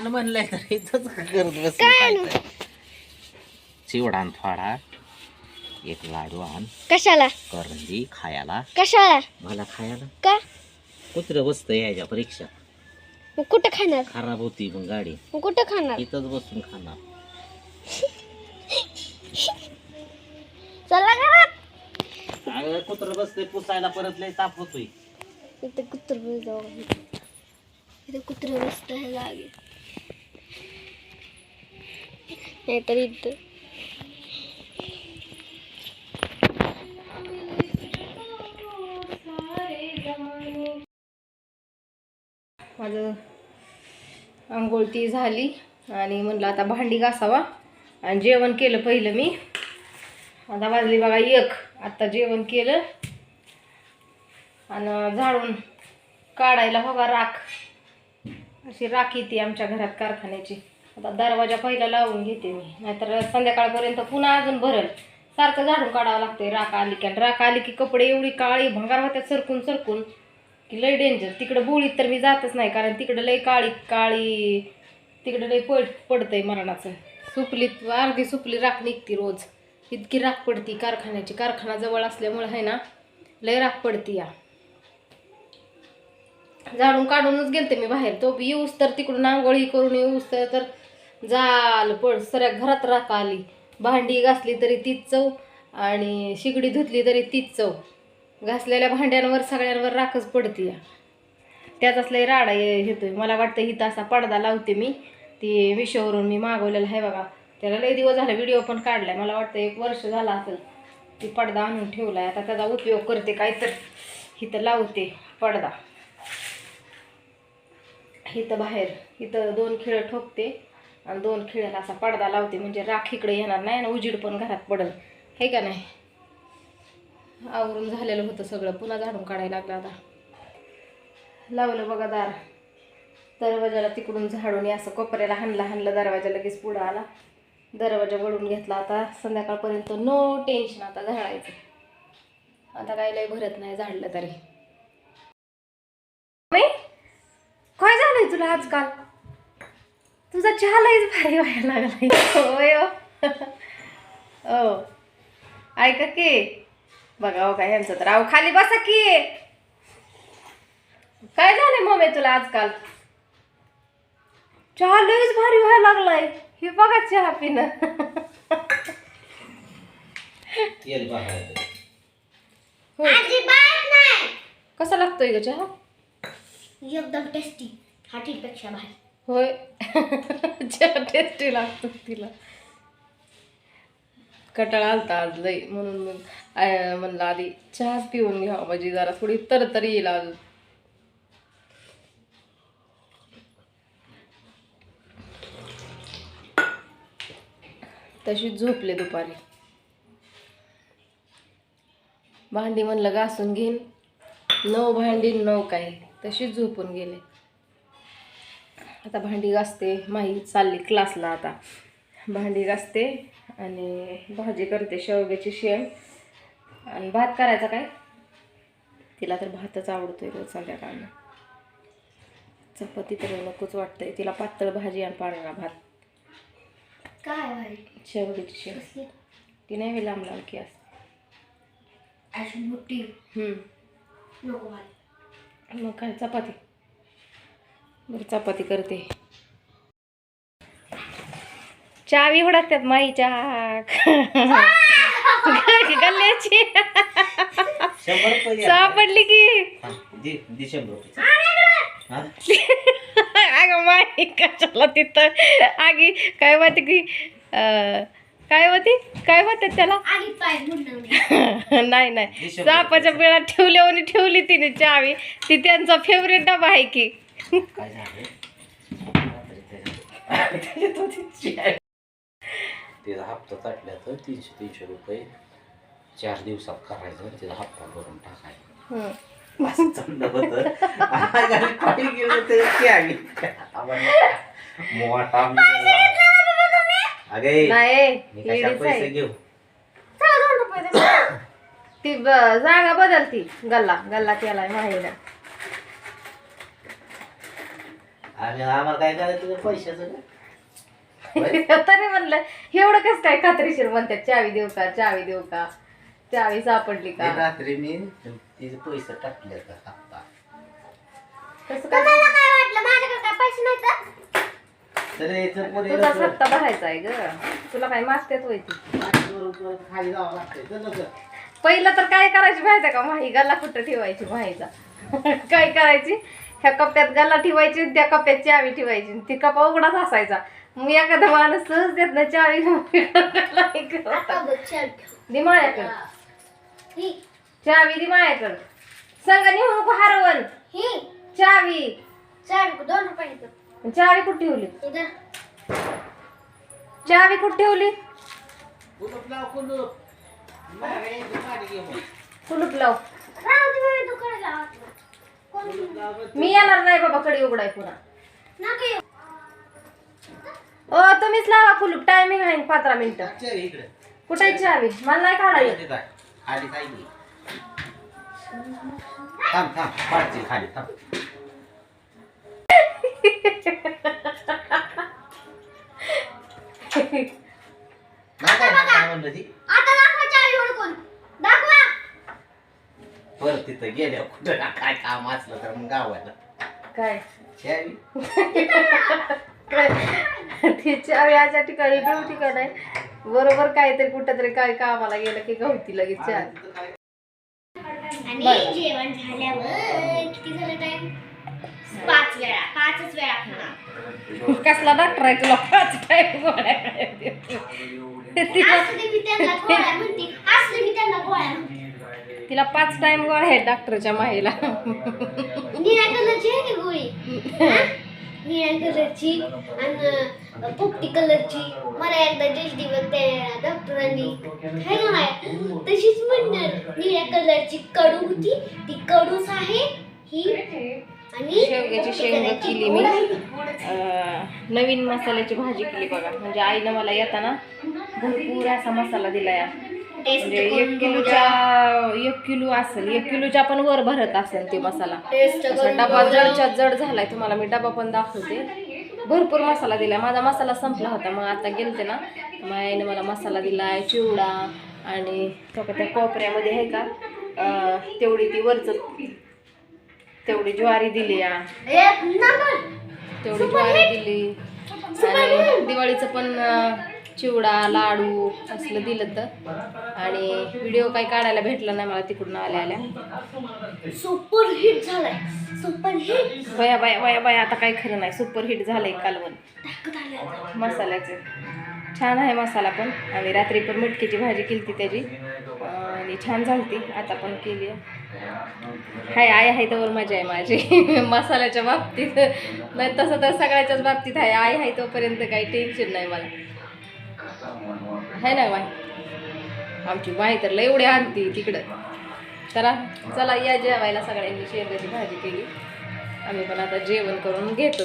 आण म्हणलंय तर इथंच करत तर. चिवडा आण थोडा एक लाडू आण. कशाला? करंदी खायला. कशाला? मला खायला. का? कुत्र बसतं यायच्या परीक्षा. मग कुठं खाणार? खराब होती मग गाडी. मग कुठं खाणार? इथंच बसून खाणार. चला घरात. अगं कुत्र बसते पुसायला परत लय ताप होतोय. इथं कुत्र जाऊ इथं कुत्र बसत आहे जागे. नाहीतर इथं. माझं आंघोळ ती झाली आणि म्हणलं आता भांडी घासावा. आणि जेवण केलं पहिलं मी. आता वाजली बघा एक. आत्ता जेवण केलं. आणि झाडून काढायला बघा राख. अशी राख येते आमच्या घरात कारखान्याची. आता दरवाजा पहिला लावून घेते मी. नाहीतर संध्याकाळपर्यंत पुन्हा अजून भरल. सारखं झाडून काढावं लागतंय राख आली की. राख आली की कपडे एवढी काळी भंगार होत्यात सरकून सरकून. की लय डेंजर तिकडं बोळीत तर मी जातच नाही कारण तिकडं लय काळी काळी तिकडं लय पड पडतंय मरणाचं. सुपलीत अर्धी सुपली राख निघती रोज. इतकी राख पडती कारखान्याची. कारखाना जवळ असल्यामुळे आहे ना लय राख पडती या. झाडून काढूनच गेलते मी बाहेर. तो येऊस तर तिकडून आंघोळी करून येऊस तर जाल पड सऱ्या घरात राख आली. भांडी घासली तरी तीच चव आणि शिगडी धुतली तरी तीच चव. घासलेल्या भांड्यांवर सगळ्यांवर राखच पडते. या त्याचाच लय राडा ये- येतोय मला वाटतं हिथं असा पडदा लावते मी. ती मिशोवरून मी मागवलेला आहे बघा. त्याला लय दिवस झाला व्हिडिओ पण काढलाय. मला वाटतं एक वर्ष झाला असेल. ती पडदा आणून ठेवलाय. आता त्याचा उपयोग करते काय तर. इथं लावते पडदा. इथं बाहेर. इथं दोन खिळं ठोकते. आणि दोन खिळ्याला असा पडदा लावते म्हणजे राख इकडे येणार नाही आणि उजीड पण घरात पडल. हे का नाही? आवरून झालेलं होतं सगळं. पुन्हा झाडून काढायला लागलं आता. लावलं बघा दार. दरवाजाला तिकडून झाडून असं कोपऱ्याला हाणला हाणलं दरवाजा लगेच पुढं आला. दरवाजा वळून घेतला आता. संध्याकाळपर्यंत नो टेन्शन आता झाडायचं. आता काही लय भरत नाही झाडलं तरी. काय झालंय तुला आजकाल? तुझा चहा लयच भारी व्हायला लागलाय. होय हो. हो. ऐका की. बघा हो काय यांचं तर अहो खाली बसा की. काय झालंय मम्मी तुला आजकाल? चहा लयच भारी व्हायला लागलाय. हे बघा चहा पिणं. होय. नाही. कसा लागतोय ग चहा? एकदम टेस्टी हाटीपेक्षा भारी. होय. चहा टेस्टी लागतो तिला. कटाळा आलता आज लई. म्हणून मग म्हणलं आधी चहाच पिऊन घ्यावा म्हणजे जरा थोडी तरतरी येईल अजून तशी झोपले दुपारी. भांडी म्हणलं घासून घेईन. नऊ भांडी नऊ काही. तशीच झोपून गेले. आता भांडी घासते माही चालली क्लासला आता. भांडी घासते आणि भाजी करते शेवग्याची शेंग. आणि भात करायचा काय? तिला तर भातच आवडतोय रोज संध्याकाळनं. चपाती तर नकोच वाटतंय. तिला पातळ भाजी आणि पांढरा भात. काय शेवग्याची कसली? ती नाही वेळ लांब लांब की असते मोठी? मग काय? चपाती. बरं चपाती करते. चावी उडकतात माई चहा गल्ल्याची. सापडली की? अगं माई कशाला तिथं? आगी काय होती की काय होती? काय होते त्याला? नाही नाही. सापाच्या वेळात ठेवल्यावर ठेवली तिने चावी. ती त्यांचा फेवरेट डबा आहे की. काय झालं तिचा हप्ता चटल्या तर तीनशे तीनशे रुपये चार दिवसात करायचं. तिचा हप्ता भरून टाकायचा. असं चाललं होतं. आणि काही गेलं तरी ती आली. मोठा अगे नाही मी कशा येडीच पैसे आहे. घेऊ? ती ब- जागा बदलती. गल्ला गल्ला त्याला माहिती आणि आम्हाला काय करायचं ते पैशाचं काय? होय? तरी म्हणलं एवढं कसं काय खात्रीशीर म्हणतात? चावी देऊ का? चावी देऊ का? चावी सापडली ते का रात्री मी तिचे पैसे टाकले का हप्ता. कसं काय? तुम्हाला काय वाटलं? माझ्याकडे काय पैसे नाही तर तर याचं पुढे तुझा हप्ता भरायचा आहे ग. तुला काय मागतात व्हायची खाली जावं लागतंय चल लवकर. पहिलं तर काय करायची माहिती आहे का? माही गल्ला कुठं ठेवायची माहीचा? काय करायची? ह्या कप्प्यात गल्ला ठेवायची त्या कप्प्यात चावी ठेवायची. ती कपा उघडाच असायचा. मग एखादा माणूस सहज देत ना चावी दिमाळ्याकडं ही चावी दिमाळ्याकडं संग नेऊ नको हरवण ही. चावी. चल दोन रुपये. चावी कुठे ठेवली? चावी कुठे ठेवली? कुलूप लाव. मी येणार नाही बाबा कडी उघडाय पुन्हा. ओ तुम्हीच लावा कुलूप टायमिंग आहे पंधरा मिनिटं कुठे चावी मला नाही काढा येत. तिथं आहे. खाली काय नाही. थांब थांब पाडची खाली थांब नाही काय काय म्हणलं ती आता दाखवा चावी हुडकून दाखवा परत तिथं गेल्या कुठं काय काम असलं तर मग गावाला. काय? चावी ती चावी अशा ठिकाणी ठेवू ठिकाण आहे बरोबर काहीतरी कुठं तरी काय कामाला गेलं की गवती लगेच चावी आणि बरं. जेवण झाल्यावर किती झालं टाइम पाच वेळा पाचच वेळा खाणार कसला डॉक्टर आहे तुला? पाच टाइम गोळ्या खायला देतो. तिला असले मी त्यांना गोळ्या म्हणते असले मी त्यांना गोळ्या म्हणते. तिला पाच टाइम गोळ्या आहेत डॉक्टरच्या माईला निळ्या कलरची आहे की गोळी? हा? निळ्या कलरची आणि पोपटी कलरची. मला एकदा दिवस त्या डॉक्टरांनी है का नाही तशीच म्हणणार. निळ्या कलरची कडू होती. ती कडूच आहे. ही आणि शेवग्याची शेंग केली मी. अं, नवीन मसाल्याची भाजी केली बघा. म्हणजे आईनं मला येताना भरपूर असा मसाला दिलाय. टेस्ट म्हणजे एक किलोच्या एक किलो असेल एक किलोच्या पण वर भरत असेल ते मसाला. असा डबा जडच्या जड झालाय तुम्हाला मी डबा पण दाखवते. भरपूर मसाला दिलाय. माझा मसाला संपला होता मग आता गेलते ना. आईने मला मसाला दिलाय चिवडा आणि तो का त्या कोपऱ्यामध्ये आहे का? तेवढी ती वरच तेवढी ज्वारी दिली या. तेवढी ज्वारी दिली. आणि दिवाळीचं पण चिवडा लाडू असलं दिलं तर. आणि व्हिडिओ काही काढायला भेटला नाही मला तिकडून आल्या आल्या सुपर हिट झालाय. सुपर हिट बया बया बया बया आता काही खरं नाही. सुपर हिट झालंय कालवण मसाल्याचं. छान आहे मसाला पण. आणि रात्री पण मटकीची भाजी केली ती त्याची. आणि छान झालती. आता पण केली हाय आई आहे तर मजा आहे माझी. मसाल्याच्या बाबतीत. नाही तसं तर सगळ्याच्याच बाबतीत आहे. आई आहे तोपर्यंत काही टेन्शन नाही मला. आहे ना वाय आमची वाय तर लय एवढी आणती तिकडं. चला चला या जेवायला सगळ्यांनी शेंगाची भाजी केली. आम्ही पण आता जेवण करून घेतो.